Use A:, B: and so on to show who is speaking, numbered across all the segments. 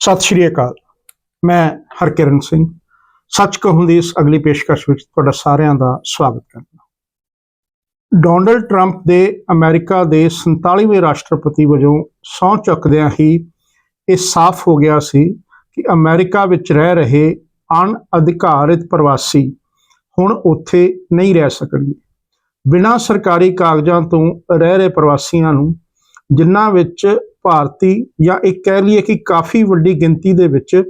A: ਸਤਿ ਸ਼੍ਰੀ ਅਕਾਲ। ਮੈਂ ਹਰਕਿਰਨ ਸਿੰਘ। ਸੱਚ ਕਹੂੰ ਦੀ ਇਸ ਅਗਲੀ ਪੇਸ਼ਕਸ਼ ਵਿੱਚ ਤੁਹਾਡਾ ਸਾਰਿਆਂ ਦਾ ਸਵਾਗਤ ਕਰਦਾ ਡੋਨਲਡ ਟਰੰਪ ਦੇ ਅਮਰੀਕਾ ਦੇ 47ਵੇਂ ਰਾਸ਼ਟਰਪਤੀ ਵਜੋਂ ਸਹੁੰ ਚੁੱਕਦਿਆਂ ਹੀ ਇਹ ਸਾਫ਼ ਹੋ ਗਿਆ ਸੀ ਕਿ ਅਮਰੀਕਾ ਵਿੱਚ ਰਹਿ ਰਹੇ ਅਣਅਧਿਕਾਰਿਤ ਪ੍ਰਵਾਸੀ ਹੁਣ ਉੱਥੇ ਨਹੀਂ ਰਹਿ ਸਕਣਗੇ। ਬਿਨਾਂ ਸਰਕਾਰੀ ਕਾਗਜ਼ਾਂ ਤੋਂ ਰਹਿ ਰਹੇ ਪ੍ਰਵਾਸੀਆਂ ਨੂੰ ਜਿਨ੍ਹਾਂ ਵਿੱਚ ਭਾਰਤੀ ਜਾਂ ਇਹ ਕਹਿ ਲਈਏ ਕਿ ਕਾਫੀ ਵੱਡੀ ਗਿਣਤੀ ਦੇ ਵਿੱਚ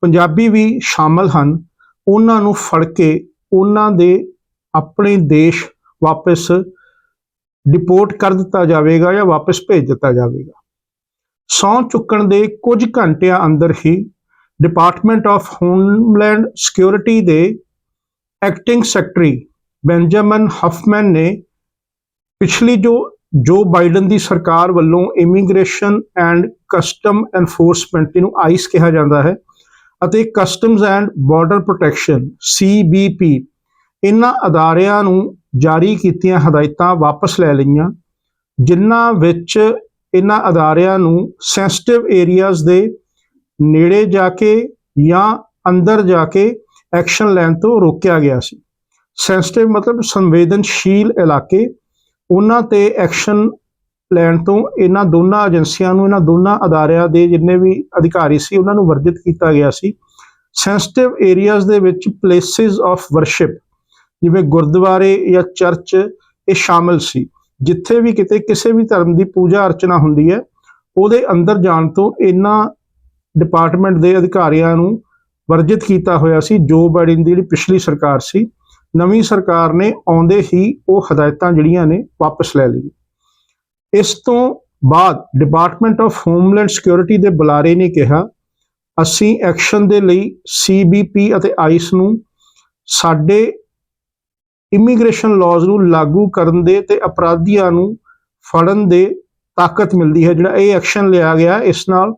A: ਪੰਜਾਬੀ ਵੀ ਸ਼ਾਮਲ ਹਨ, ਉਹਨਾਂ ਨੂੰ ਫੜ ਕੇ ਉਹਨਾਂ ਦੇ ਆਪਣੇ ਦੇਸ਼ ਵਾਪਸ ਡਿਪੋਰਟ ਕਰ ਦਿੱਤਾ ਜਾਵੇਗਾ ਜਾਂ ਵਾਪਸ ਭੇਜ ਦਿੱਤਾ ਜਾਵੇਗਾ। ਸਹੁੰ ਚੁੱਕਣ ਦੇ ਕੁਝ ਘੰਟਿਆਂ ਅੰਦਰ ਹੀ ਡਿਪਾਰਟਮੈਂਟ ਆਫ ਹੋਮਲੈਂਡ ਸਿਕਿਉਰਿਟੀ ਦੇ ਐਕਟਿੰਗ ਸੈਕਟਰੀ ਬੈਂਜਾਮਿਨ ਹਫਮੈਨ ਨੇ ਪਿਛਲੀ ਜੋ ਜੋ ਬਾਈਡਨ ਦੀ ਸਰਕਾਰ ਵੱਲੋਂ ਇਮੀਗ੍ਰੇਸ਼ਨ ਐਂਡ ਕਸਟਮ ਐਨਫੋਰਸਮੈਂਟ ਇਹਨੂੰ ਆਈਸ ਕਿਹਾ ਜਾਂਦਾ ਹੈ ਅਤੇ customs and border protection CBP ਇਹਨਾਂ ਅਦਾਰਿਆਂ ਨੂੰ ਜਾਰੀ ਕੀਤੀਆਂ ਹਦਾਇਤਾਂ ਵਾਪਸ ਲੈ ਲਈਆਂ, ਜਿਨ੍ਹਾਂ ਵਿੱਚ ਇਹਨਾਂ ਅਦਾਰਿਆਂ ਨੂੰ ਸੈਂਸਿਟਿਵ ਏਰੀਆਜ਼ ਦੇ ਨੇੜੇ ਜਾ ਕੇ ਜਾਂ ਅੰਦਰ ਜਾ ਕੇ ਐਕਸ਼ਨ ਲੈਣ ਤੋਂ ਰੋਕਿਆ ਗਿਆ ਸੀ। ਸੈਂਸਿਟਿਵ ਮਤਲਬ ਸੰਵੇਦਨਸ਼ੀਲ ਇਲਾਕੇ ਉਹਨਾਂ ਤੇ ਐਕਸ਼ਨ ਲੈਣ ਤੋਂ ਇਹਨਾਂ ਦੋਨਾਂ ਏਜੰਸੀਆਂ ਨੂੰ, ਇਹਨਾਂ ਦੋਨਾਂ ਅਦਾਰਿਆਂ ਦੇ ਜਿੰਨੇ ਵੀ ਅਧਿਕਾਰੀ ਸੀ, ਉਹਨਾਂ ਨੂੰ ਵਰਜਿਤ ਕੀਤਾ ਗਿਆ ਸੀ। ਸੈਂਸਿਟਿਵ ਏਰੀਆਜ਼ ਦੇ ਵਿੱਚ ਪਲੇਸਿਸ ਆਫ ਵਰਸ਼ਿਪ ਜਿਵੇਂ ਗੁਰਦੁਆਰੇ ਜਾਂ ਚਰਚ, ਇਹ ਸ਼ਾਮਲ ਸੀ। ਜਿੱਥੇ ਵੀ ਕਿਤੇ ਕਿਸੇ ਵੀ ਧਰਮ ਦੀ ਪੂਜਾ ਅਰਚਨਾ ਹੁੰਦੀ ਹੈ, ਉਹਦੇ ਅੰਦਰ ਜਾਣ ਤੋਂ ਇਹਨਾਂ ਡਿਪਾਰਟਮੈਂਟ ਦੇ ਅਧਿਕਾਰੀਆਂ ਨੂੰ ਵਰਜਿਤ ਕੀਤਾ ਹੋਇਆ ਸੀ। ਜੋ ਬਾਈਡਨ ਦੀ ਜਿਹੜੀ ਪਿਛਲੀ ਸਰਕਾਰ ਸੀ ਨਵੀਂ ਸਰਕਾਰ ਨੇ ਆਉਂਦੇ ਹੀ ਉਹ ਹਦਾਇਤਾਂ ਜਿਹੜੀਆਂ ਨੇ ਵਾਪਸ ਲੈ ਲਈ ਇਸ ਤੋਂ ਬਾਅਦ ਡਿਪਾਰਟਮੈਂਟ ਆਫ ਹੋਮਲੈਂਡ ਸਿਕਿਉਰਿਟੀ ਦੇ ਬੁਲਾਰੇ ਨੇ ਕਿਹਾ, ਅਸੀਂ ਐਕਸ਼ਨ ਦੇ ਲਈ ਸੀਬੀਪੀ ਅਤੇ ਆਈਸ ਨੂੰ ਸਾਡੇ ਇਮੀਗ੍ਰੇਸ਼ਨ ਲਾਜ਼ ਨੂੰ ਲਾਗੂ ਕਰਨ ਦੇ ਤੇ ਅਪਰਾਧੀਆਂ ਨੂੰ ਫੜਨ ਦੇ ਤਾਕਤ ਮਿਲਦੀ ਹੈ। ਜਿਹੜਾ ਇਹ ਐਕਸ਼ਨ ਲਿਆ ਗਿਆ, ਇਸ ਨਾਲ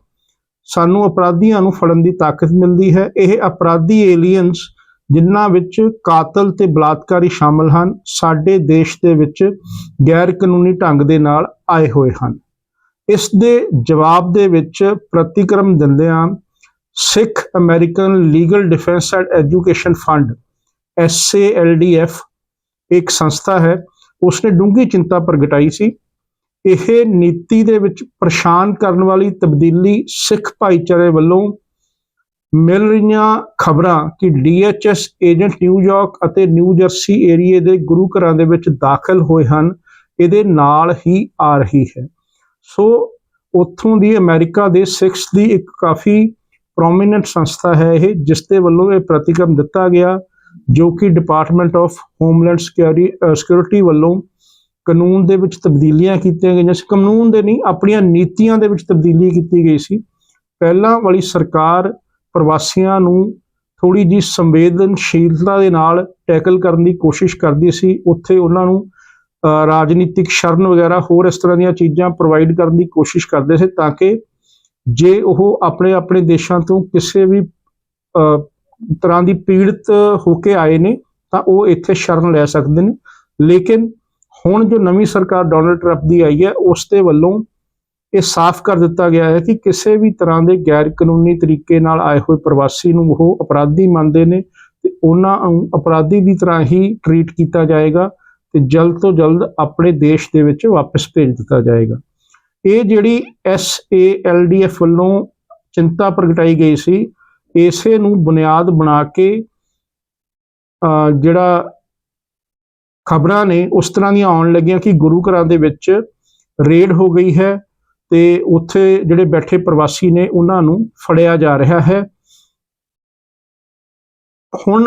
A: ਸਾਨੂੰ ਅਪਰਾਧੀਆਂ ਨੂੰ ਫੜਨ ਦੀ ਤਾਕਤ ਮਿਲਦੀ ਹੈ। ਇਹ ਅਪਰਾਧੀ ਏਲੀਅਨਸ ਜਿਨ੍ਹਾਂ ਵਿੱਚ ਕਾਤਲ ਤੇ ਬਲਾਤਕਾਰੀ ਸ਼ਾਮਲ ਹਨ, ਸਾਡੇ ਦੇਸ਼ ਦੇ ਵਿੱਚ ਗੈਰ ਕਾਨੂੰਨੀ ਢੰਗ ਦੇ ਨਾਲ ਆਏ ਹੋਏ ਹਨ। ਇਸ ਦੇ ਜਵਾਬ ਦੇ ਵਿੱਚ ਪ੍ਰਤੀਕਰਮ ਦਿੰਦਿਆਂ Sikh American legal defence and education fund SALDF ਇੱਕ ਸੰਸਥਾ ਹੈ, ਉਸਨੇ ਡੂੰਘੀ ਚਿੰਤਾ ਪ੍ਰਗਟਾਈ ਸੀ। ਇਹ ਨੀਤੀ ਦੇ ਵਿੱਚ ਪਰੇਸ਼ਾਨ ਕਰਨ ਵਾਲੀ ਤਬਦੀਲੀ ਸਿੱਖ ਭਾਈਚਾਰੇ ਵੱਲੋਂ ਮਿਲ ਰਹੀਆਂ ਖਬਰਾਂ ਕਿ ਡੀਐਚਐਸ ਏਜੰਟ ਨਿਊਯਾਰਕ ਅਤੇ ਨਿਊ ਜਰਸੀ ਏਰੀਏ ਦੇ ਗੁਰੂ ਘਰਾਂ ਦੇ ਵਿੱਚ ਦਾਖਲ ਹੋਏ ਹਨ। ਇਹਦੇ ਨਾਲ ਹੀ ਆ ਰਹੀ ਹੈ। ਸੋ ਉੱਥੋਂ ਦੀ ਅਮਰੀਕਾ ਦੇ ਸਿੱਖਸ ਦੀ ਇੱਕ ਕਾਫੀ ਪ੍ਰੋਮਿਨੈਂਟ ਸੰਸਥਾ ਹੈ ਇਹ, ਜਿਸ ਦੇ ਵੱਲੋਂ ਇਹ ਪ੍ਰਤੀਕਰਮ ਦਿੱਤਾ ਗਿਆ, ਜੋ ਕਿ ਡਿਪਾਰਟਮੈਂਟ ਆਫ ਹੋਮਲੈਂਡ ਸਿਕਿਉਰਿਟੀ ਵੱਲੋਂ ਕਾਨੂੰਨ ਦੇ ਵਿੱਚ ਤਬਦੀਲੀਆਂ ਕੀਤੀਆਂ ਗਈਆਂ ਸੀ। ਕਾਨੂੰਨ ਦੇ ਨਹੀਂ, ਆਪਣੀਆਂ ਨੀਤੀਆਂ ਦੇ ਵਿੱਚ ਤਬਦੀਲੀ ਕੀਤੀ ਗਈ ਸੀ। ਪਹਿਲਾਂ ਵਾਲੀ ਸਰਕਾਰ ਪ੍ਰਵਾਸੀਆਂ ਨੂੰ ਥੋੜੀ ਜੀ ਸੰਵੇਦਨਸ਼ੀਲਤਾ ਦੇ ਨਾਲ ਟੈਕਲ ਕਰਨ ਦੀ ਕੋਸ਼ਿਸ਼ ਕਰਦੀ ਸੀ, ਉੱਥੇ ਉਹਨਾਂ ਨੂੰ ਰਾਜਨੀਤਿਕ ਸ਼ਰਨ ਵਗੈਰਾ ਹੋਰ ਇਸ ਤਰ੍ਹਾਂ ਦੀਆਂ ਚੀਜ਼ਾਂ ਪ੍ਰੋਵਾਈਡ ਕਰਨ ਦੀ ਕੋਸ਼ਿਸ਼ ਕਰਦੇ ਸੀ ਤਾਂ ਕਿ ਜੇ ਉਹ ਆਪਣੇ ਆਪਣੇ ਦੇਸ਼ਾਂ ਤੋਂ ਕਿਸੇ ਵੀ ਤਰ੍ਹਾਂ ਦੀ ਪੀੜਤ ਹੋ ਕੇ ਆਏ ਨੇ, ਤਾਂ ਉਹ ਇੱਥੇ ਸ਼ਰਨ ਲੈ ਸਕਦੇ ਨੇ। ਲੇਕਿਨ ਹੁਣ ਜੋ ਨਵੀਂ ਸਰਕਾਰ ਡੋਨਲਡ ਟਰੰਪ ਦੀ ਆਈ ਹੈ, ਉਸ ਦੇ ਵੱਲੋਂ ਇਹ ਸਾਫ਼ ਕਰ ਦਿੱਤਾ ਗਿਆ ਹੈ ਕਿ ਕਿਸੇ ਵੀ ਤਰ੍ਹਾਂ ਦੇ ਗੈਰ ਕਾਨੂੰਨੀ ਤਰੀਕੇ ਨਾਲ ਆਏ ਹੋਏ ਪ੍ਰਵਾਸੀ ਨੂੰ ਉਹ ਅਪਰਾਧੀ ਮੰਨਦੇ ਨੇ ਤੇ ਉਹਨਾਂ ਨੂੰ ਅਪਰਾਧੀ ਦੀ ਤਰ੍ਹਾਂ ਹੀ ਟਰੀਟ ਕੀਤਾ ਜਾਏਗਾ ਤੇ ਜਲਦ ਤੋਂ ਜਲਦ ਆਪਣੇ ਦੇਸ਼ ਦੇ ਵਿੱਚ ਵਾਪਸ ਭੇਜ ਦਿੱਤਾ ਜਾਏਗਾ। ਇਹ ਜਿਹੜੀ ਐਸਏਐਲਡੀਐਫ ਵੱਲੋਂ ਚਿੰਤਾ ਪ੍ਰਗਟਾਈ ਗਈ ਸੀ, ਇਸੇ ਨੂੰ ਬੁਨਿਆਦ ਬਣਾ ਕੇ ਜਿਹੜਾ ਖਬਰਾਂ ਨੇ ਉਸ ਤਰ੍ਹਾਂ ਦੀਆਂ ਆਉਣ ਲੱਗੀਆਂ ਕਿ ਗੁਰੂ ਘਰਾਂ ਦੇ ਵਿੱਚ ਰੇਡ ਹੋ ਗਈ ਹੈ ਤੇ ਉੱਥੇ ਜਿਹੜੇ ਬੈਠੇ ਪ੍ਰਵਾਸੀ ਨੇ ਉਹਨਾਂ ਨੂੰ ਫੜਿਆ ਜਾ ਰਿਹਾ ਹੈ। ਹੁਣ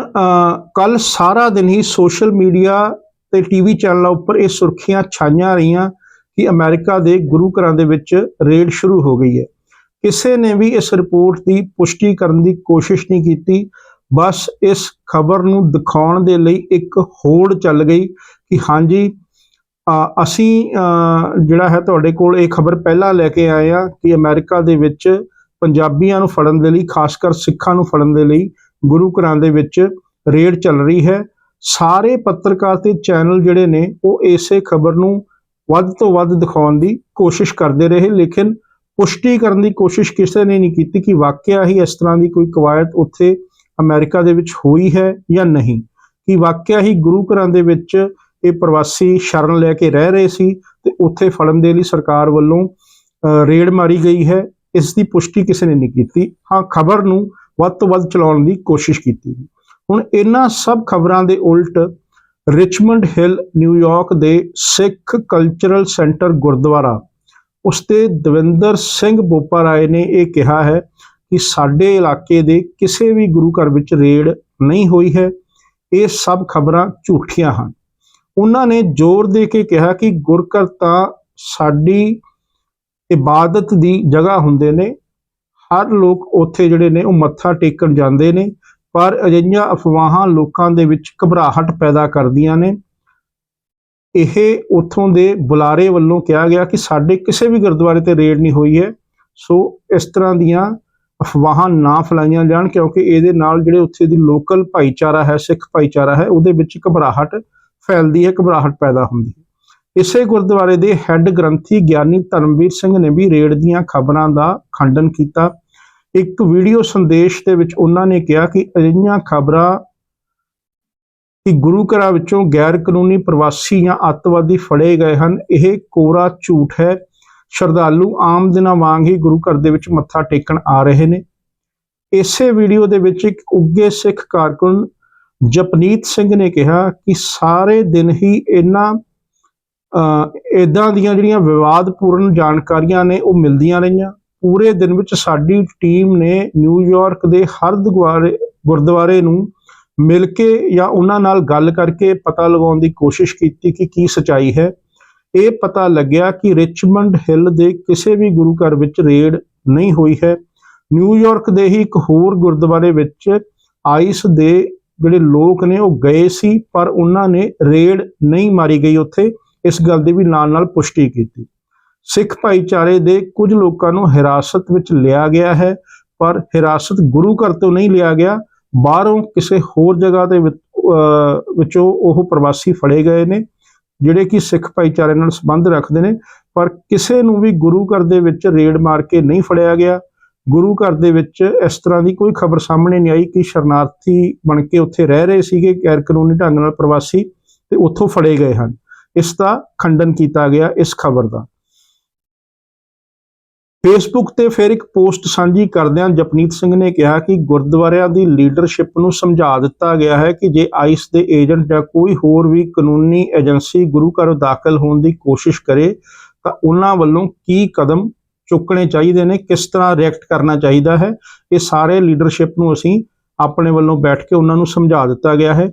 A: ਕੱਲ ਸਾਰਾ ਦਿਨ ਹੀ ਸੋਸ਼ਲ ਮੀਡੀਆ ਤੇ ਟੀਵੀ ਚੈਨਲਾਂ ਉੱਪਰ ਇਹ ਸੁਰਖੀਆਂ ਛਾਈਆਂ ਰਹੀਆਂ ਕਿ ਅਮਰੀਕਾ ਦੇ ਗੁਰੂ ਘਰਾਂ ਦੇ ਵਿੱਚ ਰੇਡ ਸ਼ੁਰੂ ਹੋ ਗਈ ਹੈ। ਕਿਸੇ ਨੇ ਵੀ ਇਸ ਰਿਪੋਰਟ ਦੀ ਪੁਸ਼ਟੀ ਕਰਨ ਦੀ ਕੋਸ਼ਿਸ਼ ਨਹੀਂ ਕੀਤੀ। ਬਸ ਇਸ ਖਬਰ ਨੂੰ ਦਿਖਾਉਣ ਦੇ ਲਈ ਇੱਕ ਹੋੜ ਚੱਲ ਗਈ ਕਿ ਹਾਂਜੀ ਅਸੀਂ ਜਿਹੜਾ ਹੈ ਤੁਹਾਡੇ ਕੋਲ ਇਹ ਖਬਰ ਪਹਿਲਾਂ ਲੈ ਕੇ ਆਏ ਆ ਕਿ ਅਮਰੀਕਾ ਦੇ ਵਿੱਚ ਪੰਜਾਬੀਆਂ ਨੂੰ ਫੜਨ ਦੇ ਲਈ ਖਾਸ ਕਰ ਸਿੱਖਾਂ ਨੂੰ ਫੜਨ ਦੇ ਲਈ ਗੁਰੂ ਘਰਾਂ ਦੇ ਵਿੱਚ ਰੇਡ ਚੱਲ ਰਹੀ ਹੈ। ਸਾਰੇ ਪੱਤਰਕਾਰ ਤੇ ਚੈਨਲ ਜਿਹੜੇ ਨੇ, ਉਹ ਇਸੇ ਖਬਰ ਨੂੰ ਵੱਧ ਤੋਂ ਵੱਧ ਦਿਖਾਉਣ ਦੀ ਕੋਸ਼ਿਸ਼ ਕਰਦੇ ਰਹੇ, ਲੇਕਿਨ ਪੁਸ਼ਟੀ ਕਰਨ ਦੀ ਕੋਸ਼ਿਸ਼ ਕਿਸੇ ਨੇ ਨਹੀਂ ਕੀਤੀ ਕਿ ਵਾਕਿਆ ਹੀ ਇਸ ਤਰ੍ਹਾਂ ਦੀ ਕੋਈ ਕਵਾਇਤ ਉੱਥੇ ਅਮਰੀਕਾ ਦੇ ਵਿੱਚ ਹੋਈ ਹੈ ਜਾਂ ਨਹੀਂ। ਕਿ ਵਾਕਿਆ ਹੀ ਗੁਰੂ ਘਰਾਂ ਦੇ ਵਿੱਚ ਇਹ ਪ੍ਰਵਾਸੀ ਸ਼ਰਨ ਲੈ ਕੇ ਰਹਿ ਰਹੇ ਸੀ ਤੇ ਉੱਥੇ ਫੜਨ ਦੇ ਲਈ ਸਰਕਾਰ ਵੱਲੋਂ ਅ, ਰੇਡ ਮਾਰੀ ਗਈ ਹੈ। ਇਸ ਦੀ ਪੁਸ਼ਟੀ ਕਿਸੇ ਨੇ ਨਹੀਂ ਕੀਤੀ। ਹਾਂ ਖਬਰ ਨੂੰ ਵੱਧ ਤੋਂ ਵੱਧ ਚਲਾਉਣ ਦੀ ਕੋਸ਼ਿਸ਼ ਕੀਤੀ। ਹੁਣ ਇਹਨਾਂ ਸਭ ਖਬਰਾਂ ਦੇ ਉਲਟ ਰਿਚਮੰਡ ਹਿੱਲ ਨਿਊਯਾਰਕ ਦੇ ਸਿੱਖ ਕਲਚਰਲ ਸੈਂਟਰ ਗੁਰਦੁਆਰਾ ਉਸ ਦਵਿੰਦਰ ਸਿੰਘ ਬੋਪਾ ਰਾਏ ਨੇ ਇਹ ਕਿਹਾ ਹੈ ਕਿ ਸਾਡੇ ਇਲਾਕੇ ਦੇ ਕਿਸੇ ਵੀ ਗੁਰੂ ਘਰ ਵਿੱਚ ਰੇਡ ਨਹੀਂ ਹੋਈ ਹੈ। ਇਹ ਸਭ ਖਬਰਾਂ ਝੂਠੀਆਂ ਹਨ। ਉਹਨਾਂ ਨੇ ਜ਼ੋਰ ਦੇ ਕੇ ਕਿਹਾ ਕਿ ਗੁਰਘਰ ਤਾਂ ਸਾਡੀ ਇਬਾਦਤ ਦੀ ਜਗ੍ਹਾ ਹੁੰਦੇ ਨੇ। ਹਰ ਲੋਕ ਉੱਥੇ ਜਿਹੜੇ ਨੇ ਉਹ ਮੱਥਾ ਟੇਕਣ ਜਾਂਦੇ ਨੇ, ਪਰ ਅਜਿਹੀਆਂ ਅਫਵਾਹਾਂ ਲੋਕਾਂ ਦੇ ਵਿੱਚ ਘਬਰਾਹਟ ਪੈਦਾ ਕਰਦੀਆਂ ਨੇ। ਇਹ ਉਥੋਂ ਦੇ ਬੁਲਾਰੇ ਵੱਲੋਂ ਕਿਹਾ ਗਿਆ ਕਿ ਸਾਡੇ ਕਿਸੇ ਵੀ ਗੁਰਦੁਆਰੇ ਤੇ ਰੇਡ ਨਹੀਂ ਹੋਈ ਹੈ। ਸੋ ਇਸ ਤਰ੍ਹਾਂ ਦੀਆਂ ਅਫਵਾਹਾਂ ਨਾ ਫੈਲਾਈਆਂ ਜਾਣ, ਕਿਉਂਕਿ ਇਹਦੇ ਨਾਲ ਜਿਹੜੇ ਉੱਥੇ ਦੀ ਲੋਕਲ ਭਾਈਚਾਰਾ ਹੈ, ਸਿੱਖ ਭਾਈਚਾਰਾ ਹੈ, ਉਹਦੇ ਵਿੱਚ ਘਬਰਾਹਟ ਫੈਲਦੀ ਹੈ, ਘਬਰਾਹਟ ਪੈਦਾ ਹੁੰਦੀ ਹੈ। ਇਸੇ ਗੁਰਦੁਆਰੇ ਦੇ ਹੈੱਡ ਗ੍ਰੰਥੀ ਗਿਆਨੀ ਧਰਮਵੀਰ ਸਿੰਘ ਨੇ ਵੀ ਰੇਡ ਦੀਆਂ ਖਬਰਾਂ ਦਾ ਖੰਡਨ ਕੀਤਾ। ਇੱਕ ਵੀਡੀਓ ਸੰਦੇਸ਼ ਦੇ ਵਿੱਚ ਉਹਨਾਂ ਨੇ ਕਿਹਾ ਕਿ ਅਜਿਹੀਆਂ ਖਬਰਾਂ ਕਿ ਗੁਰੂ ਘਰਾਂ ਵਿੱਚੋਂ ਗੈਰ ਕਾਨੂੰਨੀ ਪ੍ਰਵਾਸੀ ਜਾਂ ਅੱਤਵਾਦੀ ਫੜੇ ਗਏ ਹਨ, ਇਹ ਕੋਰਾ ਝੂਠ ਹੈ। ਸ਼ਰਧਾਲੂ ਆਮ ਦਿਨਾਂ ਵਾਂਗ ਹੀ ਗੁਰੂ ਘਰ ਦੇ ਵਿੱਚ ਮੱਥਾ ਟੇਕਣ ਆ ਰਹੇ ਨੇ। ਇਸੇ ਵੀਡੀਓ ਦੇ ਵਿੱਚ ਇੱਕ ਉੱਗੇ ਸਿੱਖ ਕਾਰਕੁਨ ਜਪਨੀਤ ਸਿੰਘ ਨੇ ਕਿਹਾ ਕਿ ਸਾਰੇ ਦਿਨ ਹੀ ਇਹਨਾਂ ਇਦਾਂ ਦੀਆਂ ਜਿਹੜੀਆਂ ਵਿਵਾਦਪੂਰਨ ਜਾਣਕਾਰੀਆਂ ਨੇ ਉਹ ਮਿਲਦੀਆਂ ਰਹੀਆਂ। ਪੂਰੇ ਦਿਨ ਵਿੱਚ ਸਾਡੀ ਟੀਮ ਨੇ ਨਿਊਯਾਰਕ ਦੇ ਹਰ ਗੁਰਦੁਆਰੇ ਗੁਰਦੁਆਰੇ ਨੂੰ ਮਿਲ ਕੇ ਜਾਂ ਉਹਨਾਂ ਨਾਲ ਗੱਲ ਕਰਕੇ ਪਤਾ ਲਗਾਉਣ ਦੀ ਕੋਸ਼ਿਸ਼ ਕੀਤੀ ਕਿ ਕੀ ਸਚਾਈ ਹੈ। ਇਹ ਪਤਾ ਲੱਗਿਆ ਕਿ ਰਿਚਮੰਡ ਹਿੱਲ ਦੇ ਕਿਸੇ ਵੀ ਗੁਰੂ ਘਰ ਵਿੱਚ ਰੇਡ ਨਹੀਂ ਹੋਈ ਹੈ। ਨਿਊਯਾਰਕ ਦੇ ਹੀ ਇੱਕ ਹੋਰ ਗੁਰਦੁਆਰੇ ਵਿੱਚ ਆਈਸ ਦੇ ਜਿਹੜੇ ਲੋਕ ਨੇ ਉਹ ਗਏ ਸੀ, ਪਰ ਉਹਨਾਂ ਨੇ ਰੇਡ ਨਹੀਂ ਮਾਰੀ ਗਈ ਉੱਥੇ। ਇਸ ਗੱਲ ਦੀ ਵੀ ਨਾਲ ਨਾਲ ਪੁਸ਼ਟੀ ਕੀਤੀ। ਸਿੱਖ ਭਾਈਚਾਰੇ ਦੇ ਕੁਝ ਲੋਕਾਂ ਨੂੰ ਹਿਰਾਸਤ ਵਿੱਚ ਲਿਆ ਗਿਆ ਹੈ, ਪਰ ਹਿਰਾਸਤ ਗੁਰੂ ਘਰ ਤੋਂ ਨਹੀਂ ਲਿਆ ਗਿਆ। ਬਾਹਰੋਂ ਕਿਸੇ ਹੋਰ ਜਗ੍ਹਾ ਦੇ ਵਿੱਚੋਂ ਉਹ ਪ੍ਰਵਾਸੀ ਫੜੇ ਗਏ ਨੇ, ਜਿਹੜੇ ਕਿ ਸਿੱਖ ਭਾਈਚਾਰੇ ਨਾਲ ਸੰਬੰਧ ਰੱਖਦੇ ਨੇ, ਪਰ ਕਿਸੇ ਨੂੰ ਵੀ ਗੁਰੂ ਘਰ ਦੇ ਵਿੱਚ ਰੇਡ ਮਾਰ ਕੇ ਨਹੀਂ ਫੜਿਆ ਗਿਆ। ਗੁਰੂ ਘਰ ਦੇ ਵਿੱਚ ਇਸ ਤਰ੍ਹਾਂ ਦੀ ਕੋਈ ਖਬਰ ਸਾਹਮਣੇ ਨਹੀਂ ਆਈ ਕਿ ਸ਼ਰਨਾਰਥੀ ਬਣ ਕੇ ਉੱਥੇ ਰਹਿ ਰਹੇ ਸੀਗੇ ਗੈਰ ਕਾਨੂੰਨੀ ਢੰਗ ਨਾਲ ਪ੍ਰਵਾਸੀ ਤੇ ਉੱਥੋਂ ਫੜੇ ਗਏ ਹਨ। ਇਸ ਦਾ ਖੰਡਨ ਕੀਤਾ ਗਿਆ ਇਸ ਖਬਰ ਦਾ। ਫੇਸਬੁੱਕ ਤੇ ਫਿਰ ਇੱਕ ਪੋਸਟ ਸਾਂਝੀ ਕਰਦਿਆਂ ਜਪਨੀਤ ਸਿੰਘ ਨੇ ਕਿਹਾ ਕਿ ਗੁਰਦੁਆਰਿਆਂ ਦੀ ਲੀਡਰਸ਼ਿਪ ਨੂੰ ਸਮਝਾ ਦਿੱਤਾ ਗਿਆ ਹੈ ਕਿ ਜੇ ਆਈਸ ਦੇ ਏਜੰਟ ਜਾਂ ਕੋਈ ਹੋਰ ਵੀ ਕਾਨੂੰਨੀ ਏਜੰਸੀ ਗੁਰੂ ਘਰ ਦਾਖਲ ਹੋਣ ਦੀ ਕੋਸ਼ਿਸ਼ ਕਰੇ ਤਾਂ ਉਹਨਾਂ ਵੱਲੋਂ ਕੀ ਕਦਮ ਚੁੱਕਣੇ ਚਾਹੀਦੇ ਨੇ, ਕਿਸ ਤਰ੍ਹਾਂ ਰਿਐਕਟ ਕਰਨਾ ਚਾਹੀਦਾ ਹੈ, ਇਹ ਸਾਰੇ ਲੀਡਰਸ਼ਿਪ ਨੂੰ ਅਸੀਂ ਆਪਣੇ ਵੱਲੋਂ ਬੈਠ ਕੇ ਉਹਨਾਂ ਨੂੰ ਸਮਝਾ ਦਿੱਤਾ ਗਿਆ ਹੈ।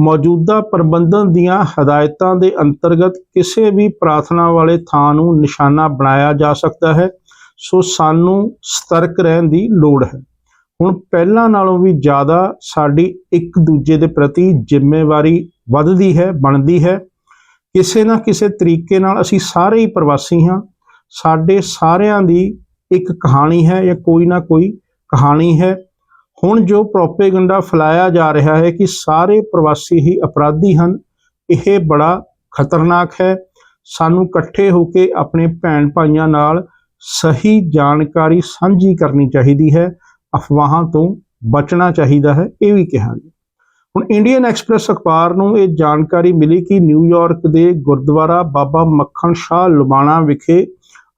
A: ਮੌਜੂਦਾ ਪ੍ਰਬੰਧਨ ਦੀਆਂ ਹਦਾਇਤਾਂ ਦੇ ਅੰਤਰਗਤ ਕਿਸੇ ਵੀ ਪ੍ਰਾਰਥਨਾ ਵਾਲੇ ਥਾਂ ਨੂੰ ਨਿਸ਼ਾਨਾ ਬਣਾਇਆ ਜਾ ਸਕਦਾ ਹੈ, ਸੋ ਸਾਨੂੰ ਸਤਰਕ ਰਹਿਣ ਦੀ ਲੋੜ ਹੈ। ਹੁਣ ਪਹਿਲਾਂ ਨਾਲੋਂ ਵੀ ਜ਼ਿਆਦਾ ਸਾਡੀ ਇੱਕ ਦੂਜੇ ਦੇ ਪ੍ਰਤੀ ਜ਼ਿੰਮੇਵਾਰੀ ਵੱਧਦੀ ਹੈ, ਬਣਦੀ ਹੈ। ਕਿਸੇ ਨਾ ਕਿਸੇ ਤਰੀਕੇ ਨਾਲ ਅਸੀਂ ਸਾਰੇ ਹੀ ਪ੍ਰਵਾਸੀ ਹਾਂ। ਸਾਡੇ ਸਾਰਿਆਂ ਦੀ ਇੱਕ ਕਹਾਣੀ ਹੈ ਜਾਂ ਕੋਈ ਨਾ ਕੋਈ ਕਹਾਣੀ ਹੈ। ਹੁਣ ਜੋ ਪ੍ਰੋਪੇਗੈਂਡਾ ਫੈਲਾਇਆ ਜਾ ਰਿਹਾ ਹੈ ਕਿ ਸਾਰੇ ਪ੍ਰਵਾਸੀ ਹੀ ਅਪਰਾਧੀ ਹਨ, ਇਹ ਬੜਾ ਖਤਰਨਾਕ ਹੈ। ਸਾਨੂੰ ਇਕੱਠੇ ਹੋ ਕੇ ਆਪਣੇ ਭੈਣ ਭਾਈਆਂ ਨਾਲ ਸਹੀ ਜਾਣਕਾਰੀ ਸਾਂਝੀ ਕਰਨੀ ਚਾਹੀਦੀ ਹੈ। ਅਫਵਾਹਾਂ ਤੋਂ ਬਚਣਾ ਚਾਹੀਦਾ ਹੈ, ਇਹ ਵੀ ਕਿਹਾ ਗਿਆ ਹੁਣ ਇੰਡੀਅਨ ਐਕਸਪ੍ਰੈਸ ਅਖਬਾਰ ਨੂੰ ਇਹ ਜਾਣਕਾਰੀ ਮਿਲੀ ਕਿ ਨਿਊਯਾਰਕ ਦੇ ਗੁਰਦੁਆਰਾ ਬਾਬਾ ਮੱਖਣ ਸ਼ਾਹ ਲੁਬਾਣਾ ਵਿਖੇ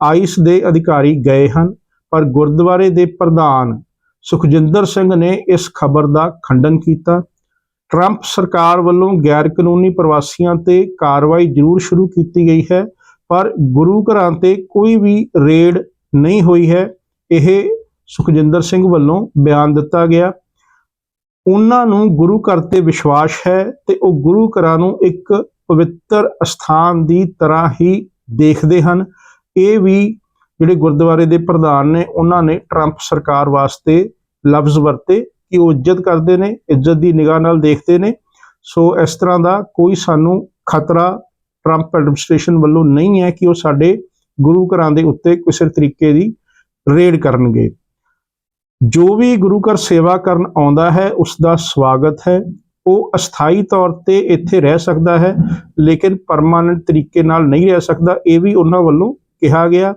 A: ਆਈਸ ਦੇ ਅਧਿਕਾਰੀ ਗਏ ਹਨ, ਪਰ ਗੁਰਦੁਆਰੇ ਦੇ ਪ੍ਰਧਾਨ ਸੁਖਜਿੰਦਰ ਸਿੰਘ ਨੇ ਇਸ ਖਬਰ ਦਾ ਖੰਡਨ ਕੀਤਾ। ਟਰੰਪ ਸਰਕਾਰ ਵੱਲੋਂ ਗੈਰ ਕਾਨੂੰਨੀ ਪ੍ਰਵਾਸੀਆਂ ਤੇ ਕਾਰਵਾਈ ਜ਼ਰੂਰ ਸ਼ੁਰੂ ਕੀਤੀ ਗਈ ਹੈ, ਪਰ ਗੁਰੂ ਘਰਾਂ ਤੇ ਕੋਈ ਵੀ ਰੇਡ ਨਹੀਂ ਹੋਈ ਹੈ, ਇਹ ਸੁਖਜਿੰਦਰ ਸਿੰਘ ਵੱਲੋਂ ਬਿਆਨ ਦਿੱਤਾ ਗਿਆ। ਉਹਨਾਂ ਨੂੰ ਗੁਰੂ ਘਰ ਤੇ ਵਿਸ਼ਵਾਸ ਹੈ ਤੇ ਉਹ ਗੁਰੂ ਘਰਾਂ ਨੂੰ ਇੱਕ ਪਵਿੱਤਰ ਅਸਥਾਨ ਦੀ ਤਰ੍ਹਾਂ ਹੀ ਦੇਖਦੇ ਹਨ। ਇਹ ਵੀ ਜਿਹੜੇ ਗੁਰਦੁਆਰੇ ਦੇ ਪ੍ਰਧਾਨ ਨੇ, ਉਹਨਾਂ ਨੇ ਟਰੰਪ ਸਰਕਾਰ ਵਾਸਤੇ ਲਫ਼ਜ਼ ਵਰਤੇ ਕਿ ਉਹ ਇੱਜ਼ਤ ਕਰਦੇ ਨੇ, ਇੱਜ਼ਤ ਦੀ ਨਿਗਾਹ ਨਾਲ ਦੇਖਦੇ ਨੇ। ਸੋ ਇਸ ਤਰ੍ਹਾਂ ਦਾ ਕੋਈ ਸਾਨੂੰ ਖਤਰਾ ਟਰੰਪ ਐਡਮਿਨਿਸਟ੍ਰੇਸ਼ਨ ਵੱਲੋਂ ਨਹੀਂ ਹੈ ਕਿ ਉਹ ਸਾਡੇ ਗੁਰੂ ਘਰਾਂ ਦੇ ਉੱਤੇ ਕਿਸੇ ਤਰੀਕੇ ਦੀ ਰੇਡ ਕਰਨਗੇ। ਜੋ ਵੀ ਗੁਰੂ ਘਰ ਸੇਵਾ ਕਰਨ ਆਉਂਦਾ ਹੈ ਉਸ ਦਾ ਸਵਾਗਤ ਹੈ। ਉਹ ਅਸਥਾਈ ਤੌਰ ਤੇ ਇੱਥੇ ਰਹਿ ਸਕਦਾ ਹੈ, ਲੇਕਿਨ ਪਰਮਾਨੈਂਟ ਤਰੀਕੇ ਨਾਲ ਨਹੀਂ ਰਹਿ ਸਕਦਾ। ਇਹ ਵੀ ਉਹਨਾਂ ਵੱਲੋਂ ਕਿਹਾ ਗਿਆ।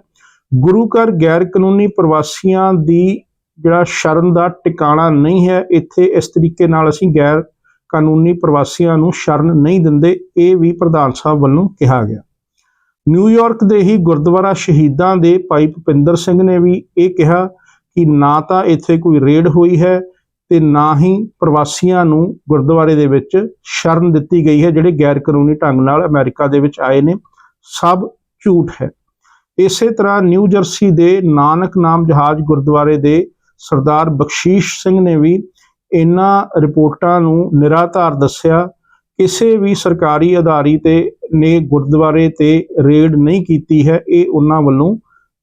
A: ਗੁਰੂ ਘਰ ਗੈਰ ਕਾਨੂੰਨੀ ਪ੍ਰਵਾਸੀਆਂ ਦੀ ਜਿਹੜਾ ਸ਼ਰਨ ਦਾ ਟਿਕਾਣਾ ਨਹੀਂ ਹੈ, ਇੱਥੇ ਇਸ ਤਰੀਕੇ ਨਾਲ ਅਸੀਂ ਗੈਰ ਕਾਨੂੰਨੀ ਪ੍ਰਵਾਸੀਆਂ ਨੂੰ ਸ਼ਰਨ ਨਹੀਂ ਦਿੰਦੇ, ਇਹ ਵੀ ਪ੍ਰਧਾਨ ਸਾਹਿਬ ਵੱਲੋਂ ਕਿਹਾ ਗਿਆ। ਨਿਊਯਾਰਕ ਦੇ ਹੀ ਗੁਰਦੁਆਰਾ ਸ਼ਹੀਦਾਂ ਦੇ ਭਾਈ ਭੁਪਿੰਦਰ ਸਿੰਘ ਨੇ ਵੀ ਇਹ ਕਿਹਾ ਕਿ ਨਾ ਤਾਂ ਇੱਥੇ ਕੋਈ ਰੇਡ ਹੋਈ ਹੈ ਤੇ ਨਾ ਹੀ ਪ੍ਰਵਾਸੀਆਂ ਨੂੰ ਗੁਰਦੁਆਰੇ ਦੇ ਵਿੱਚ ਸ਼ਰਨ ਦਿੱਤੀ ਗਈ ਹੈ, ਜਿਹੜੇ ਗੈਰ ਕਾਨੂੰਨੀ ਢੰਗ ਨਾਲ ਅਮਰੀਕਾ ਦੇ ਵਿੱਚ ਆਏ ਨੇ। ਸਭ ਝੂਠ ਹੈ। ਇਸੇ ਤਰ੍ਹਾਂ ਨਿਊ ਜਰਸੀ ਦੇ ਨਾਨਕ ਨਾਮ ਜਹਾਜ਼ ਗੁਰਦੁਆਰੇ ਦੇ ਸਰਦਾਰ ਬਖਸ਼ੀਸ਼ ਸਿੰਘ ਨੇ ਵੀ ਇਹਨਾਂ ਰਿਪੋਰਟਾਂ ਨੂੰ ਨਿਰਾਧਾਰ ਦੱਸਿਆ। ਕਿਸੇ ਵੀ ਸਰਕਾਰੀ ਅਧਾਰੀ ਤੇ ਨੇ ਗੁਰਦੁਆਰੇ ਤੇ ਰੇਡ ਨਹੀਂ ਕੀਤੀ ਹੈ, ਇਹ ਉਹਨਾਂ ਵੱਲੋਂ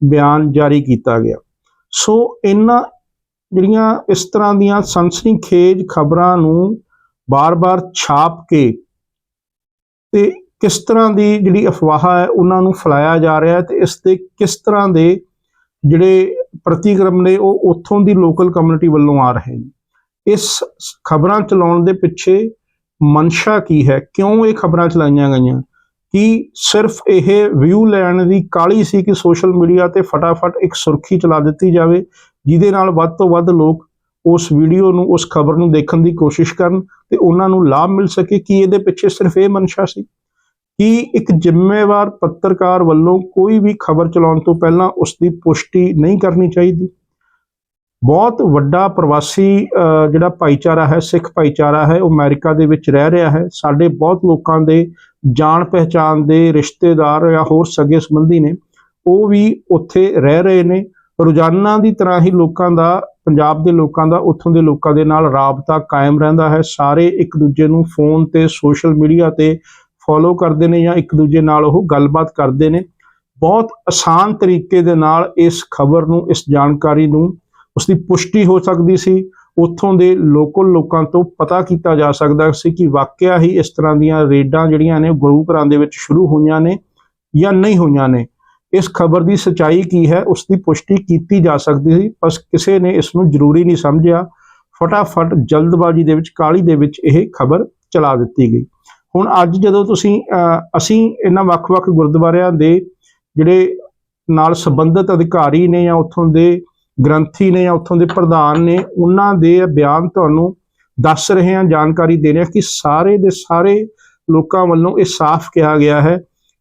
A: ਬਿਆਨ ਜਾਰੀ ਕੀਤਾ ਗਿਆ। ਸੋ ਇਹਨਾਂ ਜਿਹੜੀਆਂ ਇਸ ਤਰ੍ਹਾਂ ਦੀਆਂ ਸਨਸਨੀਖੇਜ ਖਬਰਾਂ ਨੂੰ ਬਾਰ-ਬਾਰ ਛਾਪ ਕੇ ਤੇ ਕਿਸ ਤਰ੍ਹਾਂ ਦੀ ਜਿਹੜੀ ਅਫਵਾਹ ਹੈ ਉਹਨਾਂ ਨੂੰ ਫੈਲਾਇਆ ਜਾ ਰਿਹਾ ਹੈ ਤੇ ਇਸ ਤੇ ਕਿਸ ਤਰ੍ਹਾਂ ਦੇ ਜਿਹੜੇ ਪ੍ਰਤੀਕਰਮ ਨੇ ਉਹ ਉੱਥੋਂ ਦੀ ਲੋਕਲ ਕਮਿਊਨਿਟੀ ਵੱਲੋਂ ਆ ਰਹੇ ਨੇ। ਇਸ ਖਬਰਾਂ ਚਲਾਉਣ ਦੇ ਪਿੱਛੇ ਮਨਸ਼ਾ ਕੀ ਹੈ? ਕਿਉਂ ਇਹ ਖਬਰਾਂ ਚਲਾਈਆਂ ਗਈਆਂ? ਕਿ ਸਿਰਫ ਇਹ ਵਿਊ ਲੈਣ ਦੀ ਕਾਲੀ ਸੀ ਕਿ ਸੋਸ਼ਲ ਮੀਡੀਆ ਤੇ ਫਟਾਫਟ ਇੱਕ ਸੁਰਖੀ ਚਲਾ ਦਿੱਤੀ ਜਾਵੇ, ਜਿਹਦੇ ਨਾਲ ਵੱਧ ਤੋਂ ਵੱਧ ਲੋਕ ਉਸ ਵੀਡੀਓ ਨੂੰ, ਉਸ ਖਬਰ ਨੂੰ ਦੇਖਣ ਦੀ ਕੋਸ਼ਿਸ਼ ਕਰਨ ਤੇ ਉਹਨਾਂ ਨੂੰ ਲਾਭ ਮਿਲ ਸਕੇ? ਕਿ ਇਹਦੇ ਪਿੱਛੇ ਸਿਰਫ ਇਹ ਮਨਸ਼ਾ ਸੀ? ਕਿ ਇੱਕ ਜ਼ਿੰਮੇਵਾਰ ਪੱਤਰਕਾਰ ਵੱਲੋਂ ਕੋਈ ਵੀ ਖਬਰ ਚਲਾਉਣ ਤੋਂ ਪਹਿਲਾਂ ਉਸ ਦੀ ਪੁਸ਼ਟੀ ਨਹੀਂ ਕਰਨੀ ਚਾਹੀਦੀ। ਬਹੁਤ ਵੱਡਾ ਪ੍ਰਵਾਸੀ ਅਹ, ਜਿਹੜਾ ਭਾਈਚਾਰਾ ਹੈ ਸਿੱਖ ਭਾਈਚਾਰਾ ਹੈ ਉਹ ਅਮਰੀਕਾ ਦੇ ਵਿੱਚ ਰਹਿ ਰਿਹਾ ਹੈ। ਸਾਡੇ ਬਹੁਤ ਲੋਕਾਂ ਦੇ ਜਾਣ ਪਹਿਚਾਨ ਦੇ ਰਿਸ਼ਤੇਦਾਰ ਜਾਂ ਹੋਰ ਸਗੇ ਸੰਬੰਧੀ ਨੇ ਉਹ ਵੀ ਉੱਥੇ ਰਹਿ ਰਹੇ ਨੇ। ਰੋਜ਼ਾਨਾ ਦੀ ਤਰ੍ਹਾਂ ਹੀ ਲੋਕਾਂ ਦਾ ਪੰਜਾਬ ਦੇ ਲੋਕਾਂ ਦਾ ਉੱਥੋਂ ਦੇ ਲੋਕਾਂ ਦੇ ਨਾਲ ਰਾਬਤਾ ਕਾਇਮ ਰਹਿੰਦਾ ਹੈ। ਸਾਰੇ ਇੱਕ ਦੂਜੇ ਨੂੰ ਫੋਨ ਤੇ ਸੋਸ਼ਲ ਮੀਡੀਆ ਤੇ ਫੋਲੋ ਕਰਦੇ ਨੇ ਜਾਂ ਇੱਕ ਦੂਜੇ ਨਾਲ ਉਹ ਗੱਲਬਾਤ ਕਰਦੇ ਨੇ, ਬਹੁਤ ਆਸਾਨ ਤਰੀਕੇ ਦੇ ਨਾਲ ਇਸ ਖਬਰ ਨੂੰ, ਇਸ ਜਾਣਕਾਰੀ ਨੂੰ ਉਸ ਦੀ ਪੁਸ਼ਟੀ ਹੋ ਸਕਦੀ ਸੀ, ਉੱਥੋਂ ਦੇ ਲੋਕਲ ਲੋਕਾਂ ਤੋਂ ਪਤਾ ਕੀਤਾ ਜਾ ਸਕਦਾ ਸੀ ਕਿ ਵਾਕਿਆ ਹੀ ਇਸ ਤਰ੍ਹਾਂ ਦੀਆਂ ਰੇਡਾਂ ਜਿਹੜੀਆਂ ਨੇ ਗੁਰੂ ਘਰਾਂ ਦੇ ਵਿੱਚ ਸ਼ੁਰੂ ਹੋਈਆਂ ਨੇ ਜਾਂ ਨਹੀਂ ਹੋਈਆਂ ਨੇ। ਇਸ ਖਬਰ ਦੀ ਸਚਾਈ ਕੀ ਹੈ? ਉਸ ਦੀ ਪੁਸ਼ਟੀ ਕੀਤੀ ਜਾ ਸਕਦੀ ਸੀ, ਬਸ ਕਿਸੇ ਨੇ ਇਸ ਨੂੰ ਜ਼ਰੂਰੀ ਨਹੀਂ ਸਮਝਿਆ। ਫਟਾਫਟ ਜਲਦਬਾਜ਼ੀ ਦੇ ਵਿੱਚ ਕਾਲੀ ਦੇ ਵਿੱਚ ਇਹ ਖਬਰ ਚਲਾ ਦਿੱਤੀ ਗਈ। ਹੁਣ ਅੱਜ ਜਦੋਂ ਤੁਸੀਂ ਅਹ, ਅਸੀਂ ਇਹਨਾਂ ਵੱਖ-ਵੱਖ ਗੁਰਦੁਆਰਿਆਂ ਦੇ ਜਿਹੜੇ ਨਾਲ ਸੰਬੰਧਿਤ ਅਧਿਕਾਰੀ ਨੇ ਜਾਂ ਉੱਥੋਂ ਦੇ ਗ੍ਰੰਥੀ ਨੇ ਜਾਂ ਉੱਥੋਂ ਦੇ ਪ੍ਰਧਾਨ ਨੇ ਉਹਨਾਂ ਦੇ ਬਿਆਨ ਤੁਹਾਨੂੰ ਦੱਸ ਰਹੇ ਹਾਂ ਜਾਣਕਾਰੀ ਦੇ ਰਹੇ ਹਾਂ ਕਿ ਸਾਰੇ ਦੇ ਸਾਰੇ ਲੋਕਾਂ ਵੱਲੋਂ ਇਹ ਸਾਫ਼ ਕਿਹਾ ਗਿਆ ਹੈ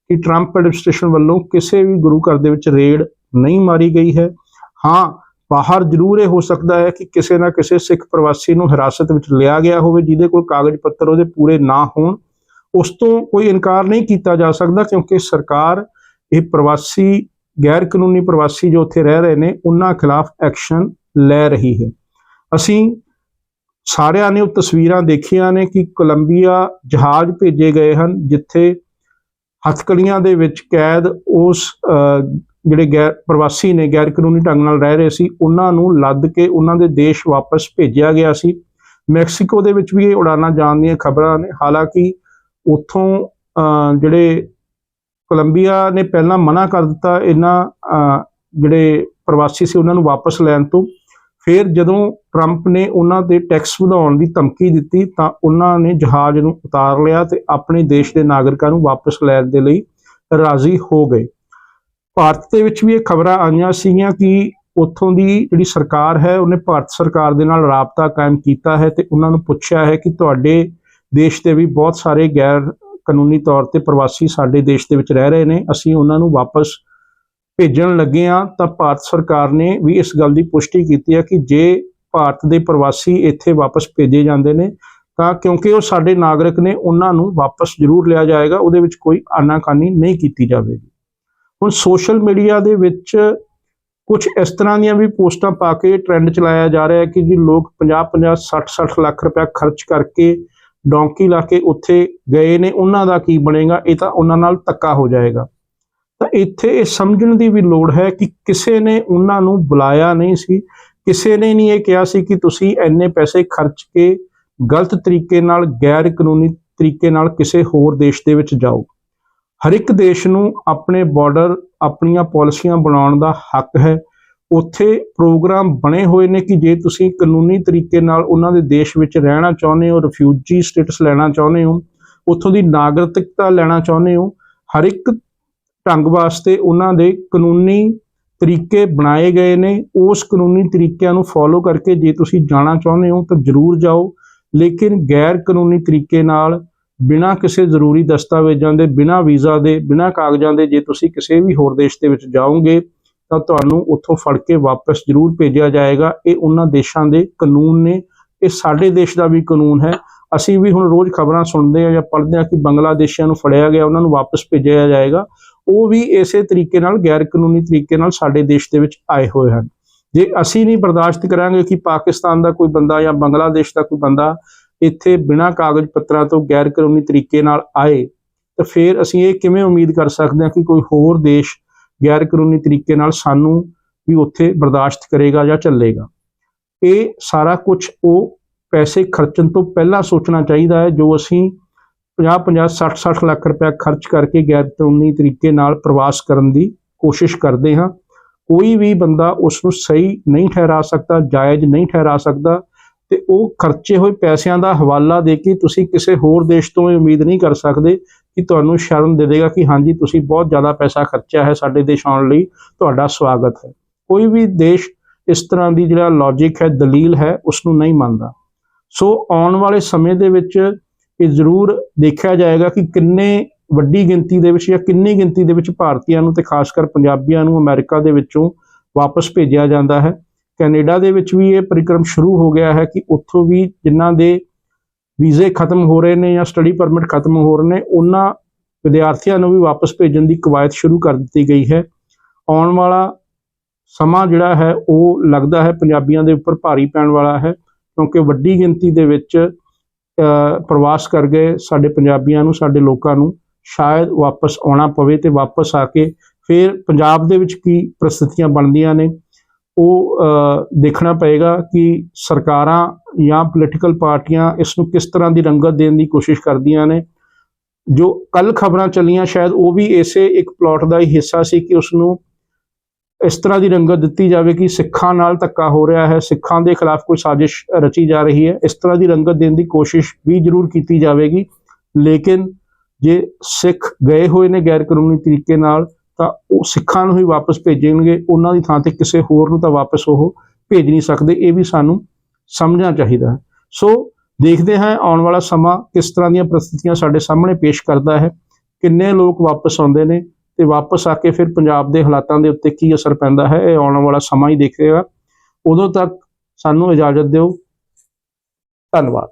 A: ਕਿ ਟਰੰਪ ਐਡਮਿਨਿਸਟ੍ਰੇਸ਼ਨ ਵੱਲੋਂ ਕਿਸੇ ਵੀ ਗੁਰੂ ਘਰ ਦੇ ਵਿੱਚ ਰੇਡ ਨਹੀਂ ਮਾਰੀ ਗਈ ਹੈ। ਹਾਂ ਬਾਹਰ ਜ਼ਰੂਰ ਇਹ ਹੋ ਸਕਦਾ ਹੈ ਕਿ ਕਿਸੇ ਨਾ ਕਿਸੇ ਸਿੱਖ ਪ੍ਰਵਾਸੀ ਨੂੰ ਹਿਰਾਸਤ ਵਿੱਚ ਲਿਆ ਗਿਆ ਹੋਵੇ ਜਿਹਦੇ ਕੋਲ ਕਾਗਜ਼ ਪੱਤਰ ਉਹਦੇ ਪੂਰੇ ਨਾ ਹੋਣ। ਉਸ ਤੋਂ ਕੋਈ ਇਨਕਾਰ ਨਹੀਂ ਕੀਤਾ ਜਾ ਸਕਦਾ ਕਿਉਂਕਿ ਸਰਕਾਰ ਇਹ ਪ੍ਰਵਾਸੀ ਗੈਰ ਕਾਨੂੰਨੀ ਪ੍ਰਵਾਸੀ ਜੋ ਉੱਥੇ ਰਹਿ ਰਹੇ ਨੇ, ਉਹਨਾਂ ਖਿਲਾਫ ਐਕਸ਼ਨ ਲੈ ਰਹੀ ਹੈ। ਅਸੀਂ ਸਾਰਿਆਂ ਨੇ ਉਹ ਤਸਵੀਰਾਂ ਦੇਖੀਆਂ ਨੇ ਕਿ ਕੋਲੰਬੀਆ ਜਹਾਜ਼ ਭੇਜੇ ਗਏ ਹਨ, ਜਿੱਥੇ ਹੱਥਕੜੀਆਂ ਦੇ ਵਿੱਚ ਕੈਦ ਉਸ ਜਿਹੜੇ ਗੈਰ ਪ੍ਰਵਾਸੀ ਨੇ ਗੈਰ ਕਾਨੂੰਨੀ ਢੰਗ ਨਾਲ ਰਹਿ ਰਹੇ ਸੀ, ਉਹਨਾਂ ਨੂੰ ਲੱਦ ਕੇ ਉਹਨਾਂ ਦੇ ਦੇਸ਼ ਵਾਪਸ ਭੇਜਿਆ ਗਿਆ ਸੀ। ਮੈਕਸੀਕੋ ਦੇ ਵਿੱਚ ਵੀ ਇਹ ਉਡਾਨਾਂ ਜਾਣ ਦੀਆਂ ਖਬਰਾਂ ਨੇ। ਹਾਲਾਂਕਿ ਉੱਥੋਂ ਅਹ, ਜਿਹੜੇ ਕੋਲੰਬੀਆ ਨੇ ਪਹਿਲਾਂ ਮਨਾ ਕਰ ਦਿੱਤਾ ਇਹਨਾਂ ਅਹ, ਜਿਹੜੇ ਪ੍ਰਵਾਸੀ ਸੀ ਉਹਨਾਂ ਨੂੰ ਵਾਪਸ ਲੈਣ ਤੋਂ। ਫਿਰ ਜਦੋਂ ਟਰੰਪ ਨੇ ਉਹਨਾਂ ਦੇ ਟੈਕਸ ਵਧਾਉਣ ਦੀ ਧਮਕੀ ਦਿੱਤੀ ਤਾਂ ਉਹਨਾਂ ਨੇ ਜਹਾਜ਼ ਨੂੰ ਉਤਾਰ ਲਿਆ ਤੇ ਆਪਣੇ ਦੇਸ਼ ਦੇ ਨਾਗਰਿਕਾਂ ਨੂੰ ਵਾਪਸ ਲੈਣ ਦੇ ਲਈ ਰਾਜ਼ੀ ਹੋ ਗਏ। ਭਾਰਤ ਦੇ ਵਿੱਚ ਵੀ ਇਹ ਖਬਰਾਂ ਆਈਆਂ ਸੀਗੀਆਂ ਕਿ ਉੱਥੋਂ ਦੀ ਜਿਹੜੀ ਸਰਕਾਰ ਹੈ ਉਹਨੇ ਭਾਰਤ ਸਰਕਾਰ ਦੇ ਨਾਲ ਰਾਬਤਾ ਕਾਇਮ ਕੀਤਾ ਹੈ ਤੇ ਉਹਨਾਂ ਨੂੰ ਪੁੱਛਿਆ ਹੈ ਕਿ ਤੁਹਾਡੇ ਦੇਸ਼ ਦੇ ਵੀ ਬਹੁਤ ਸਾਰੇ ਗੈਰ ਕਾਨੂੰਨੀ ਤੌਰ ਤੇ ਪ੍ਰਵਾਸੀ ਸਾਡੇ ਦੇਸ਼ ਦੇ ਵਿੱਚ ਰਹਿ ਰਹੇ ਨੇ। ਅਸੀਂ ਉਹਨਾਂ ਨੂੰ ਵਾਪਸ ਭੇਜਣ ਲੱਗੇ ਆ ਤਾਂ ਭਾਰਤ ਸਰਕਾਰ ਨੇ ਵੀ ਇਸ ਗੱਲ ਦੀ ਪੁਸ਼ਟੀ ਕੀਤੀ ਹੈ ਕਿ ਜੇ ਭਾਰਤ ਦੇ ਪ੍ਰਵਾਸੀ ਇੱਥੇ ਵਾਪਸ ਭੇਜੇ ਜਾਂਦੇ ਨੇ ਤਾਂ ਕਿਉਂਕਿ ਉਹ ਸਾਡੇ ਨਾਗਰਿਕ ਨੇ, ਉਹਨਾਂ ਨੂੰ ਵਾਪਸ ਜ਼ਰੂਰ ਲਿਆ ਜਾਏਗਾ। ਉਹਦੇ ਵਿੱਚ ਕੋਈ ਆਨਾਕਾਨੀ ਨਹੀਂ ਕੀਤੀ ਜਾਵੇਗੀ। ਹੁਣ ਸੋਸ਼ਲ ਮੀਡੀਆ ਦੇ ਵਿੱਚ ਕੁਝ ਇਸ ਤਰ੍ਹਾਂ ਦੀਆਂ ਵੀ ਪੋਸਟਾਂ ਪਾ ਕੇ ਟ੍ਰੈਂਡ ਚਲਾਇਆ ਜਾ ਰਿਹਾ ਹੈ ਕਿ ਜੀ ਲੋਕ 50 50 60 60 ਲੱਖ ਰੁਪਇਆ ਖਰਚ ਕਰਕੇ ਡੌਂਕੀ ਲਾ ਕੇ ਉੱਥੇ ਗਏ ਨੇ, ਉਹਨਾਂ ਦਾ ਕੀ ਬਣੇਗਾ? ਇਹ ਤਾਂ ਉਹਨਾਂ ਨਾਲ ਧੱਕਾ ਹੋ ਜਾਏਗਾ। ਤਾਂ ਇੱਥੇ ਇਹ ਸਮਝਣ ਦੀ ਵੀ ਲੋੜ ਹੈ ਕਿ ਕਿਸੇ ਨੇ ਉਹਨਾਂ ਨੂੰ ਬੁਲਾਇਆ ਨਹੀਂ ਸੀ। ਕਿਸੇ ਨੇ ਨਹੀਂ ਇਹ ਕਿਹਾ ਸੀ ਕਿ ਤੁਸੀਂ ਇੰਨੇ ਪੈਸੇ ਖਰਚ ਕੇ ਗਲਤ ਤਰੀਕੇ ਨਾਲ, ਗੈਰ ਕਾਨੂੰਨੀ ਤਰੀਕੇ ਨਾਲ ਕਿਸੇ ਹੋਰ ਦੇਸ਼ ਦੇ ਵਿੱਚ ਜਾਓ। ਹਰ ਇੱਕ ਦੇਸ਼ ਨੂੰ ਆਪਣੇ ਬਾਰਡਰ ਆਪਣੀਆਂ ਪਾਲਿਸੀਆਂ ਬਣਾਉਣ ਦਾ ਹੱਕ ਹੈ। ਉੱਥੇ ਪ੍ਰੋਗਰਾਮ ਬਣੇ ਹੋਏ ਨੇ ਕਿ ਜੇ ਤੁਸੀਂ ਕਾਨੂੰਨੀ ਤਰੀਕੇ ਨਾਲ ਉਹਨਾਂ ਦੇ ਦੇਸ਼ ਵਿੱਚ ਰਹਿਣਾ ਚਾਹੁੰਦੇ ਹੋ ਰਿਫਿਊਜੀ ਸਟੇਟਸ ਲੈਣਾ ਚਾਹੁੰਦੇ ਹੋ, ਉੱਥੋਂ ਦੀ ਨਾਗਰਿਕਤਾ ਲੈਣਾ ਚਾਹੁੰਦੇ ਹੋ, ਹਰ ਇੱਕ ਢੰਗ ਵਾਸਤੇ ਉਹਨਾਂ ਦੇ ਕਾਨੂੰਨੀ ਤਰੀਕੇ ਬਣਾਏ ਗਏ ਨੇ, ਉਸ ਕਾਨੂੰਨੀ ਤਰੀਕਿਆਂ ਨੂੰ ਫੋਲੋ ਕਰਕੇ ਜੇ ਤੁਸੀਂ ਜਾਣਾ ਚਾਹੁੰਦੇ ਹੋ ਤਾਂ ਜ਼ਰੂਰ ਜਾਓ, ਲੇਕਿਨ ਗੈਰ ਕਾਨੂੰਨੀ ਤਰੀਕੇ ਨਾਲ ਬਿਨਾਂ ਕਿਸੇ ਜ਼ਰੂਰੀ ਦਸਤਾਵੇਜ਼ਾਂ ਦੇ, ਬਿਨਾਂ ਵੀਜ਼ਾ ਦੇ, ਬਿਨਾਂ ਕਾਗਜ਼ਾਂ ਦੇ ਜੇ ਤੁਸੀਂ ਕਿਸੇ ਵੀ ਹੋਰ ਦੇਸ਼ ਦੇ ਵਿੱਚ ਜਾਓਗੇ ਤਾਂ ਤੁਹਾਨੂੰ ਉੱਥੋਂ ਫੜ ਕੇ ਵਾਪਸ ਜ਼ਰੂਰ ਭੇਜਿਆ ਜਾਏਗਾ। ਇਹ ਉਹਨਾਂ ਦੇਸ਼ਾਂ ਦੇ ਕਾਨੂੰਨ ਨੇ। ਇਹ ਸਾਡੇ ਦੇਸ਼ ਦਾ ਵੀ ਕਾਨੂੰਨ ਹੈ। ਅਸੀਂ ਵੀ ਹੁਣ ਰੋਜ਼ ਖਬਰਾਂ ਸੁਣਦੇ ਆ ਜਾਂ ਪੜ੍ਹਦੇ ਆ ਕਿ ਬੰਗਲਾਦੇਸ਼ੀਆਂ ਨੂੰ ਫੜਿਆ ਗਿਆ, ਉਹਨਾਂ ਨੂੰ ਵਾਪਸ ਭੇਜਿਆ ਜਾਏਗਾ। ਉਹ ਵੀ ਇਸੇ ਤਰੀਕੇ ਨਾਲ ਗੈਰ ਕਾਨੂੰਨੀ ਤਰੀਕੇ ਨਾਲ ਸਾਡੇ ਦੇਸ਼ ਦੇ ਵਿੱਚ ਆਏ ਹੋਏ ਹਨ। ਜੇ ਅਸੀਂ ਨਹੀਂ ਬਰਦਾਸ਼ਤ ਕਰਾਂਗੇ ਕਿ ਪਾਕਿਸਤਾਨ ਦਾ ਕੋਈ ਬੰਦਾ ਜਾਂ ਬੰਗਲਾਦੇਸ਼ ਦਾ ਕੋਈ ਬੰਦਾ ਇੱਥੇ ਬਿਨਾਂ ਕਾਗਜ਼ ਪੱਤਰਾਂ ਤੋਂ ਗੈਰ ਕਾਨੂੰਨੀ ਤਰੀਕੇ ਨਾਲ ਆਏ, ਤਾਂ ਫਿਰ ਅਸੀਂ ਇਹ ਕਿਵੇਂ ਉਮੀਦ ਕਰ ਸਕਦੇ ਹਾਂ ਕਿ ਕੋਈ ਹੋਰ ਦੇਸ਼ ਗੈਰ ਕਾਨੂੰਨੀ ਤਰੀਕੇ ਨਾਲ ਸਾਨੂੰ ਵੀ ਉੱਥੇ ਬਰਦਾਸ਼ਤ ਕਰੇਗਾ ਜਾਂ ਚੱਲੇਗਾ। ਇਹ ਸਾਰਾ ਕੁਝ ਉਹ ਪੈਸੇ ਖਰਚਣ ਤੋਂ ਪਹਿਲਾਂ ਸੋਚਣਾ ਚਾਹੀਦਾ ਹੈ, ਜੋ ਅਸੀਂ 50 50 60 60 ਲੱਖ ਰੁਪਏ ਖਰਚ ਕਰਕੇ ਗੈਰ ਕਾਨੂੰਨੀ ਤਰੀਕੇ ਨਾਲ ਪ੍ਰਵਾਸ ਕਰਨ ਦੀ ਕੋਸ਼ਿਸ਼ ਕਰਦੇ ਹਾਂ। ਕੋਈ ਵੀ ਬੰਦਾ ਉਸ ਨੂੰ ਸਹੀ ਨਹੀਂ ਠਹਿਰਾ ਸਕਦਾ, ਜਾਇਜ਼ ਨਹੀਂ ਠਹਿਰਾ ਸਕਦਾ ਤੇ ਉਹ ਖਰਚੇ ਹੋਏ ਪੈਸਿਆਂ ਦਾ ਹਵਾਲਾ ਦੇ ਕੇ ਤੁਸੀਂ ਕਿਸੇ ਹੋਰ ਦੇਸ਼ ਤੋਂ ਇਹ ਉਮੀਦ ਨਹੀਂ ਕਰ ਸਕਦੇ ਕਿ ਤੁਹਾਨੂੰ ਸ਼ਰਮ ਦੇ ਦੇਗਾ ਕਿ ਹਾਂਜੀ, ਤੁਸੀਂ ਬਹੁਤ ਜ਼ਿਆਦਾ ਪੈਸਾ ਖਰਚਿਆ ਹੈ ਸਾਡੇ ਦੇਸ਼ ਆਉਣ ਲਈ, ਤੁਹਾਡਾ ਸਵਾਗਤ ਹੈ। ਕੋਈ ਵੀ ਦੇਸ਼ ਇਸ ਤਰ੍ਹਾਂ ਦੀ ਜਿਹੜਾ ਲੌਜੀਕ ਹੈ, ਦਲੀਲ ਹੈ ਉਸ ਨੂੰ ਨਹੀਂ ਮੰਨਦਾ। ਸੋ ਆਉਣ ਵਾਲੇ ਸਮੇਂ ਦੇ ਵਿੱਚ ਇਹ ਜ਼ਰੂਰ ਦੇਖਿਆ ਜਾਏਗਾ ਕਿ ਕਿੰਨੇ ਵੱਡੀ ਗਿਣਤੀ ਦੇ ਵਿੱਚ ਜਾਂ ਕਿੰਨੀ ਗਿਣਤੀ ਦੇ ਵਿੱਚ ਭਾਰਤੀਆਂ ਨੂੰ ਤੇ ਖਾਸ ਕਰ ਪੰਜਾਬੀਆਂ ਨੂੰ ਅਮਰੀਕਾ ਦੇ ਵਿੱਚੋਂ ਵਾਪਸ ਭੇਜਿਆ ਜਾਂਦਾ ਹੈ। ਕੈਨੇਡਾ ਦੇ ਵਿੱਚ ਵੀ ਇਹ ਪ੍ਰੋਗਰਾਮ ਸ਼ੁਰੂ ਹੋ ਗਿਆ ਹੈ ਕਿ ਉੱਥੋਂ ਵੀ ਜਿਨ੍ਹਾਂ ਦੇ ਵੀਜ਼ੇ ਖਤਮ ਹੋ ਰਹੇ ਨੇ ਜਾਂ ਸਟੱਡੀ ਪਰਮਿਟ ਖਤਮ ਹੋ ਰਹੇ ਨੇ, ਉਹਨਾਂ ਵਿਦਿਆਰਥੀਆਂ ਨੂੰ ਵੀ ਵਾਪਸ ਭੇਜਣ ਦੀ ਕਵਾਇਦ ਸ਼ੁਰੂ ਕਰ ਦਿੱਤੀ ਗਈ ਹੈ। ਆਉਣ ਵਾਲਾ ਸਮਾਂ ਜਿਹੜਾ ਹੈ, ਉਹ ਲੱਗਦਾ ਹੈ ਪੰਜਾਬੀਆਂ ਦੇ ਉੱਪਰ ਭਾਰੀ ਪੈਣ ਵਾਲਾ ਹੈ, ਕਿਉਂਕਿ ਵੱਡੀ ਗਿਣਤੀ ਦੇ ਵਿੱਚ ਪ੍ਰਵਾਸ ਕਰ ਗਏ ਸਾਡੇ ਪੰਜਾਬੀਆਂ ਨੂੰ, ਸਾਡੇ ਲੋਕਾਂ ਨੂੰ। ਸ਼ਾਇਦ ਵਾਪਸ ਆਉਣਾ ਪਵੇ ਤੇ ਵਾਪਸ ਆ ਕੇ ਫਿਰ ਪੰਜਾਬ ਦੇ ਵਿੱਚ ਕੀ ਪ੍ਰਸਥਿਤੀਆਂ ਬਣਦੀਆਂ ਨੇ ਉਹ ਅ, ਦੇਖਣਾ ਪਏਗਾ ਕਿ ਸਰਕਾਰਾਂ ਜਾਂ ਪੋਲੀਟੀਕਲ ਪਾਰਟੀਆਂ ਇਸ ਨੂੰ ਕਿਸ ਤਰ੍ਹਾਂ ਦੀ ਰੰਗਤ ਦੇਣ ਦੀ ਕੋਸ਼ਿਸ਼ ਕਰਦੀਆਂ ਨੇ। ਜੋ ਕੱਲ ਖਬਰਾਂ ਚੱਲੀਆਂ ਸ਼ਾਇਦ ਉਹ ਵੀ ਇਸੇ ਇੱਕ ਪਲਾਟ ਦਾ ਹੀ ਹਿੱਸਾ ਸੀ ਕਿ ਉਸ ਨੂੰ ਇਸ ਤਰ੍ਹਾਂ ਦੀ ਰੰਗਤ ਦਿੱਤੀ ਜਾਵੇ ਕਿ ਸਿੱਖਾਂ ਨਾਲ ਧੱਕਾ ਹੋ ਰਿਹਾ ਹੈ ਸਿੱਖਾਂ ਦੇ ਖਿਲਾਫ ਕੋਈ ਸਾਜ਼ਿਸ਼ ਰਚੀ ਜਾ ਰਹੀ ਹੈ। ਇਸ ਤਰ੍ਹਾਂ ਦੀ ਰੰਗਤ ਦੇਣ ਦੀ ਕੋਸ਼ਿਸ਼ ਵੀ ਜ਼ਰੂਰ ਕੀਤੀ ਜਾਵੇਗੀ। ਲੇਕਿਨ ਜੇ ਸਿੱਖ ਗਏ ਹੋਏ ਨੇ ਗੈਰ ਕਾਨੂੰਨੀ ਤਰੀਕੇ ਨਾਲ ਤਾਂ ਉਹ ਸਿੱਖਾਂ ਨੂੰ ਹੀ ਵਾਪਸ ਭੇਜਣਗੇ, ਉਹਨਾਂ ਦੀ ਥਾਂ ਤੇ ਕਿਸੇ ਹੋਰ ਨੂੰ ਤਾਂ ਵਾਪਸ ਉਹ ਭੇਜ ਨਹੀਂ ਸਕਦੇ, ਇਹ ਵੀ ਸਾਨੂੰ ਸਮਝਣਾ ਚਾਹੀਦਾ ਹੈ। ਸੋ ਦੇਖਦੇ ਹਾਂ ਆਉਣ ਵਾਲਾ ਸਮਾਂ ਕਿਸ ਤਰ੍ਹਾਂ ਦੀਆਂ ਪ੍ਰਸਥਿਤੀਆਂ ਸਾਡੇ ਸਾਹਮਣੇ ਪੇਸ਼ ਕਰਦਾ ਹੈ, ਕਿੰਨੇ ਲੋਕ ਵਾਪਸ ਆਉਂਦੇ ਨੇ ਤੇ ਵਾਪਸ ਆ ਕੇ ਫਿਰ ਪੰਜਾਬ ਦੇ ਹਾਲਾਤਾਂ ਦੇ ਉੱਤੇ ਕੀ ਅਸਰ ਪੈਂਦਾ ਹੈ, ਇਹ ਆਉਣ ਵਾਲਾ ਸਮਾਂ ਹੀ ਦੇਖੇਗਾ। ਉਦੋਂ ਤੱਕ ਸਾਨੂੰ ਇਜਾਜ਼ਤ ਦਿਓ। ਧੰਨਵਾਦ।